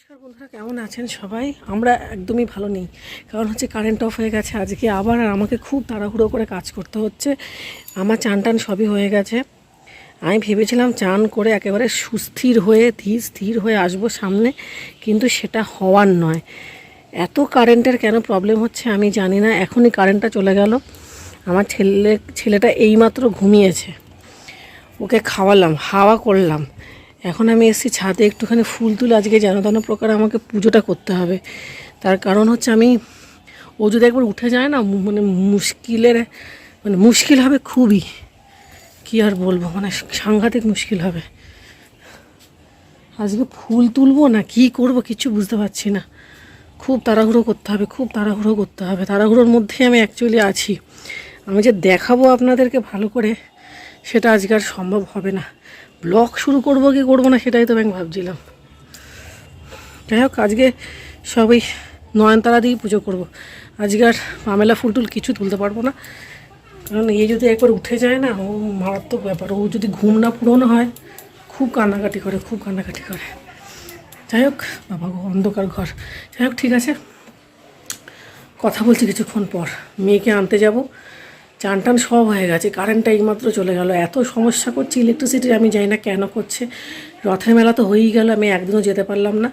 নমস্কার বন্ধুরা, কেমন আছেন সবাই? আমরা একদমই ভালো নেই। কারণ হচ্ছে কারেন্ট অফ হয়ে গেছে, আজকে আবার আর আমাকে খুব তাড়াহুড়ো করে কাজ করতে হচ্ছে। আমার চান টান সবই হয়ে গেছে। আমি ভেবেছিলাম চান করে একেবারে সুস্থির হয়ে, ধীর স্থির হয়ে আসব সামনে, কিন্তু সেটা হওয়ার নয়। এত কারেন্টের কেন প্রবলেম হচ্ছে আমি জানি না, এখনই কারেন্টটা চলে গেল। আমার ছেলে, ছেলেটা এইমাত্র ঘুমিয়েছে। ওকে খাওয়ালাম, হাওয়া করলাম। এখন আমি এসেছি ছাদে একটুখানি ফুল তুলে আজকে যেন তেন প্রকার আমাকে পুজোটা করতে হবে। তার কারণ হচ্ছে আমি, ও যদি একবার উঠে যায় না মানে মুশকিলের মানে মুশকিল হবে খুবই। কি আর বলব মানে সাংঘাতিক মুশকিল হবে। আজকে ফুল তুলবো না, কি করব কিছু বুঝতে পারছি না। খুব তাড়াহুড়ো করতে হবে, খুব তাড়াহুড়ো করতে হবে। তাড়াহুড়োর মধ্যেই আমি অ্যাকচুয়ালি আছি। আমি যে দেখাবো আপনাদেরকে ভালো করে, সেটা আজকে আর সম্ভব হবে না। ব্লগ শুরু করব কি করব না সেটাই তো আমি ভাবছিলাম। যাই হোক, আজকে সবই নয়নতারা দিয়েই পুজো করব। আজকে আর মামেলা ফুল টুল কিছু তুলতে পারব না। কারণ এই যদি একবার উঠে যায় না, ও মারাত্মক ব্যাপার। ও যদি ঘুম না পুরোনো হয়, খুব কান্নাকাটি করে, খুব কান্নাকাটি করে। যাই হোক, বাবা অন্ধকার ঘর। যাই হোক, ঠিক আছে। কথা বলছি কিছুক্ষণ পর। মেয়েকে আনতে যাব। চান টান সব হয়ে গেছে কারেন্টটা এইমাত্র চলে গেল। এত সমস্যা করছে ইলেকট্রিসিটির আমি জানি না কেন করছে। রথের মেলা তো হয়েই গেল, আমি একদিনও যেতে পারলাম না।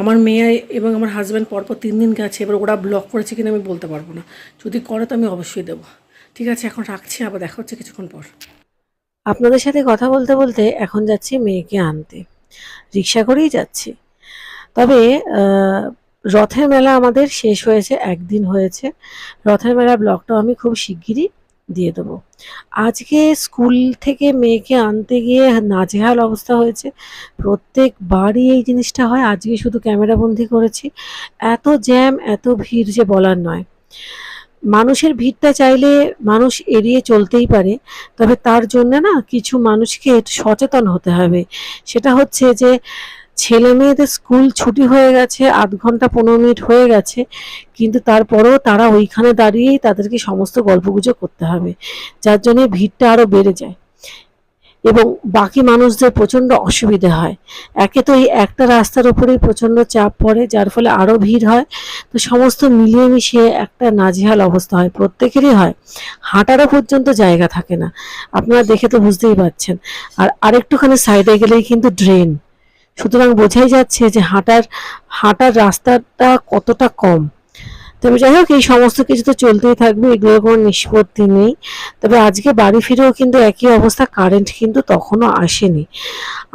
আমার মেয়ে এবং আমার হাজব্যান্ড পরপর তিন দিন গেছে, এবার ওরা ব্লক করেছে কিনা আমি বলতে পারব না। যদি করে তো আমি অবশ্যই দেবো। ঠিক আছে, এখন রাখছি, আবার দেখা হচ্ছে কিছুক্ষণ পর। আপনাদের সাথে কথা বলতে বলতে এখন যাচ্ছি মেয়েকে আনতে। রিক্সা করেই যাচ্ছি। তবে রথের মেলা আমাদের শেষ হয়েছে, একদিন হয়েছে। রথের মেলা ব্লগটাও আমি খুব শিগগিরই দিয়ে দেবো। আজকে স্কুল থেকে মেয়েকে আনতে গিয়ে নাজেহাল অবস্থা হয়েছে। প্রত্যেকবারই এই জিনিসটা হয়। আজকে শুধু ক্যামেরাবন্দি করেছি। এত জ্যাম, এত ভিড় যে বলার নয়। মানুষের ভিড়টা চাইলে মানুষ এড়িয়ে চলতেই পারে। তবে তার জন্য না কিছু মানুষকে সচেতন হতে হবে। সেটা হচ্ছে যে ছেলে মেয়েদের স্কুল ছুটি হয়ে গেছে, আধ ঘণ্টা পনেরো মিনিট হয়ে গেছে, কিন্তু তারপরেও তারা ওইখানে দাঁড়িয়েই তাদেরকে সমস্ত গল্পগুজব করতে হবে, যার জন্য ভিড়টা আরও বেড়ে যায়। এবং বাকি মানুষদের প্রচণ্ড অসুবিধে হয়। একে তো এই একটা রাস্তার উপরেই প্রচণ্ড চাপ পড়ে, যার ফলে আরও ভিড় হয়। তো সমস্ত মিলিয়ে মিশিয়ে একটা নাজেহাল অবস্থা হয়, প্রত্যেকেরই হয়। হাঁটারও পর্যন্ত জায়গা থাকে না। আপনারা দেখে তো বুঝতেই পারছেন। আর আরেকটুখানি সাইডে গেলেই কিন্তু ড্রেন সুতরাং বোঝাই যাচ্ছে যে হাঁটার হাঁটার রাস্তাটা কতটা কম। তবে যাই হোক এই সমস্ত কিছু তো চলতেই থাকবে এগুলোর কোনো নিষ্পত্তি নেই। তবে আজকে বাড়ি ফিরেও কিন্তু একই অবস্থা কারেন্ট কিন্তু তখনও আসেনি।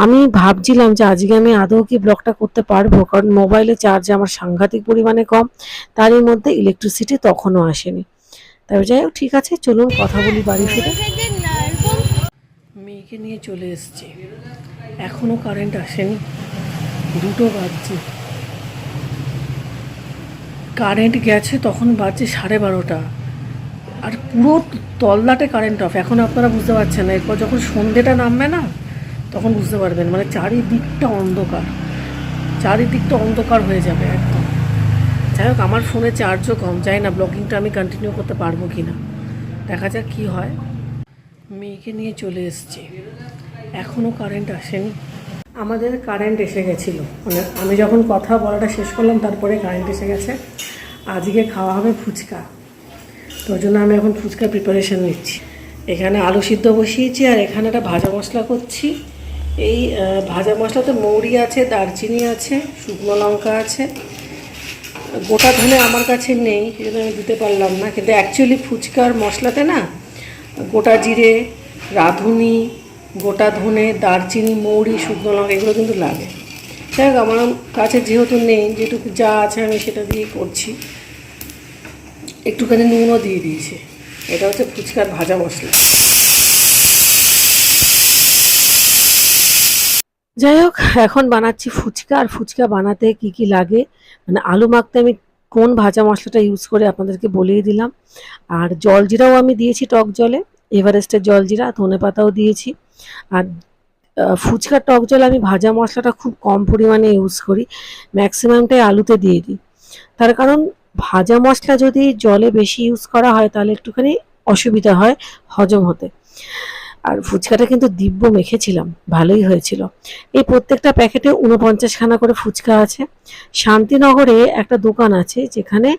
আমি ভাবছিলাম যে আজকে আমি আদৌ কি ব্লগটা করতে পারব কারণ মোবাইলে চার্জ আমার সাংঘাতিক পরিমাণে কম তারই মধ্যে ইলেকট্রিসিটি তখনও আসেনি। তবে যাই হোক ঠিক আছে চলুন কথা বলি বাড়ি ফিরে। মেয়েকে নিয়ে চলে এসছি। এখনও কারেন্ট আসেনি। দুটো বাজছে। কারেন্ট গেছে তখন বাজছে সাড়ে বারোটা। আর পুরো তল্লাটে কারেন্ট অফ এখন আপনারা বুঝতে পারছেন না। এরপর যখন সন্ধেটা নামবে না, তখন বুঝতে পারবেন। মানে চারিদিকটা অন্ধকার। চারিদিকটা অন্ধকার হয়ে যাবে একদম। যাই হোক, আমার ফোনে চার্জও কম। যাই না ব্লগিংটা আমি কন্টিনিউ করতে পারব কি না দেখা যাক কী হয়। মেয়েকে নিয়ে চলে এসছি। এখনও কারেন্ট আসেনি। আমাদের কারেন্ট এসে গেছিল। মানে আমি যখন কথা বলাটা শেষ করলাম, তারপরে কারেন্ট এসে গেছে। আজকে খাওয়া হবে ফুচকা। তো জন্য আমি এখন ফুচকা প্রিপারেশন নিচ্ছি। এখানে আলু সিদ্ধ বসিয়েছি, আর এখানে একটা ভাজা মশলা করছি। এই ভাজা মশলাতে মৌরি আছে, দারচিনি আছে, শুকনো লঙ্কা আছে। গোটা ধনে আমার কাছে নেই সেজন্য আমি দিতে পারলাম না। কিন্তু অ্যাকচুয়ালি ফুচকার মশলাতে না গোটা জিরে, রাঁধুনি গোটা ধনে, দারচিনি, মৌরি, শুকনো লঙ্কা, এগুলো কিন্তু লাগে। যাই হোক, আমার কাছে যেহেতু নেই, যেটুকু যা আছে আমি সেটা দিয়েই করছি। একটুখানি নুনও দিয়ে দিয়েছি। এটা হচ্ছে ফুচকার ভাজা মশলা। যাই হোক, এখন বানাচ্ছি ফুচকা। আর ফুচকা বানাতে কি কি লাগে? মানে আলু মাখতে আমি কোন ভাজা মশলাটা ইউজ করে আপনাদেরকে বলেই দিলাম। আর জলজিরাও আমি দিয়েছি টক জলে। এভারেস্টের জলজিরা ধনে পাতাও দিয়েছি। আর আহ, ফুচকার টক জল আমি ভাজা মশলাটা খুব কম পরিমাণে ইউজ করি ম্যাক্সিমামটাই আলুতে দিয়ে দিই। তার কারণ ভাজা মশলা যদি জলে বেশি ইউজ করা হয় তাহলে একটুখানি অসুবিধা হয় হজম হতে। আর ফুচকাটা কিন্তু দিব্য মেখেছিলাম ভালোই হয়েছিল। এই প্রত্যেকটা প্যাকেটে উনপঞ্চাশখানা করে ফুচকা আছে। শান্তিনগরে একটা দোকান আছে যেখানে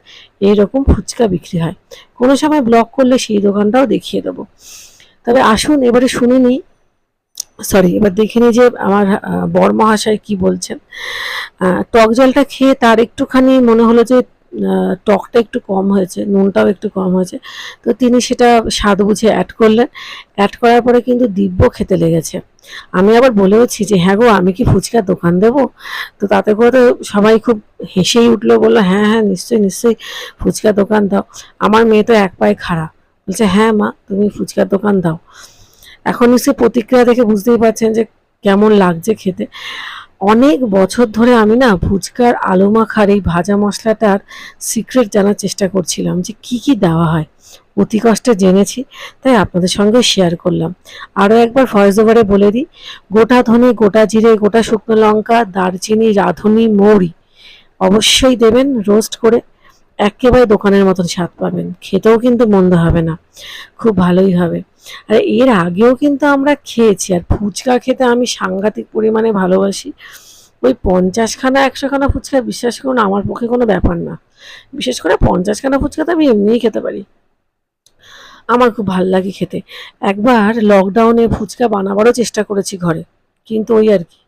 এইরকম ফুচকা বিক্রি হয়। কোনো সময় ব্লক করলে সেই দোকানটাও দেখিয়ে দেবো। তবে আসুন এবারে শুনে নিই সরি এবার দেখে নিই যে আমার বর মহাশয় কি বলছেন। টক জলটা খেয়ে তার একটুখানি মনে হলো যে টকটা একটু কম হয়েছে, নুনটাও একটু কম হয়েছে। তো তিনি সেটা স্বাদ বুঝে অ্যাড করলেন। অ্যাড করার পরে কিন্তু দিব্য খেতে লেগেছে। আমি আবার বলেওছি যে হ্যাঁ গো, আমি কি ফুচকার দোকান দেব? তো তাতে করে তো সবাই খুব হেসেই উঠল, বলল হ্যাঁ হ্যাঁ নিশ্চয়ই নিশ্চয়ই ফুচকার দোকান দাও। আমার মেয়ে তো এক পায়ে খাড়া। বলছে হ্যাঁ মা, তুমি ফুচকার দোকান দাও। এখন নিশ্চয়ই প্রতিক্রিয়া দেখে বুঝতেই পারছেন যে কেমন লাগছে খেতে। অনেক বছর ধরে আমি না ফুচকার আলু মাখার এই ভাজা মশলাটার সিক্রেট জানার চেষ্টা করছিলাম যে কি কি দেওয়া হয়। অতি কষ্টে জেনেছি, তাই আপনাদের সঙ্গে শেয়ার করলাম। আরও একবার ভয়েস ওভারে বলে দিই, গোটা ধনে, গোটা জিরে, গোটা শুকনো লঙ্কা, দারচিনি, রাঁধুনি, মৌরি অবশ্যই দেবেন রোস্ট করে একেবারে দোকানের মতন স্বাদ পাবেন। খেতেও কিন্তু মন্দ হবে না। খুব ভালোই হবে। আর এর আগেও কিন্তু আমরা খেয়েছি। আর ফুচকা খেতে আমি সাংঘাতিক পরিমাণে ভালোবাসি। ওই পঞ্চাশখানা, একশোখানা ফুচকা বিশ্বাস করুন, আমার পক্ষে কোনো ব্যাপার না। বিশেষ করে পঞ্চাশখানা ফুচকা তো আমি এমনিই খেতে পারি। আমার খুব ভালো লাগে খেতে। একবার লকডাউনে ফুচকা বানাবারও চেষ্টা করেছি ঘরে। কিন্তু ওই আর কি,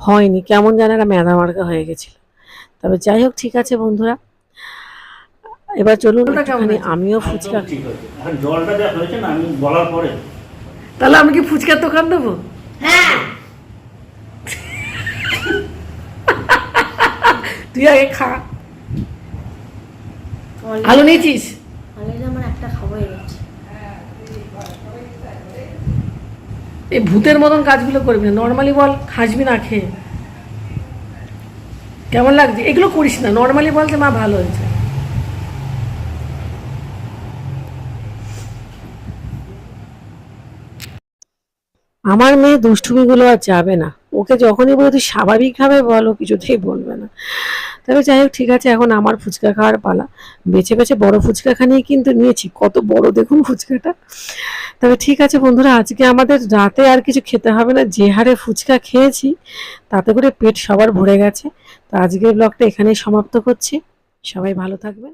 হয়নি। কেমন যেন একটা ম্যাদা মার্কা হয়ে গেছিল। তবে যাই হোক, ঠিক আছে বন্ধুরা। এবার চলুন একটুখানি আমিও ফুচকা এখন জলটা যা হয়েছে না আমি বলার পরে। তাহলে আমি কি ফুচকার দোকান দেবো? হ্যাঁ। তুই আগে খা। আলু নিয়েছিস? একটা খাবই এই ভূতের মতন কাজগুলো করবি না। নর্মালি বল খাসবি না খেয়ে। কেমন লাগছে? এগুলো করিস না। নর্মালি বল যে মা ভালো হয়েছে। আমার মেয়ে দুষ্টুমিগুলো আর যাবে না। ওকে যখনই বলে, তুই স্বাভাবিকভাবে বলো কিছুতেই বলবে না। তবে যাই হোক, ঠিক আছে, এখন আমার ফুচকা খাওয়ার পালা। বেছে বেছে বড় ফুচকাখানেই কিন্তু নিয়েছি, কত বড় দেখুন ফুচকাটা। তবে ঠিক আছে বন্ধুরা, আজকে আমাদের রাতে আর কিছু খেতে হবে না, যে হারে ফুচকা খেয়েছি, তাতে করে পেট সবার ভরে গেছে। তো আজকের ব্লগটা এখানেই সমাপ্ত করছি। সবাই ভালো থাকবেন।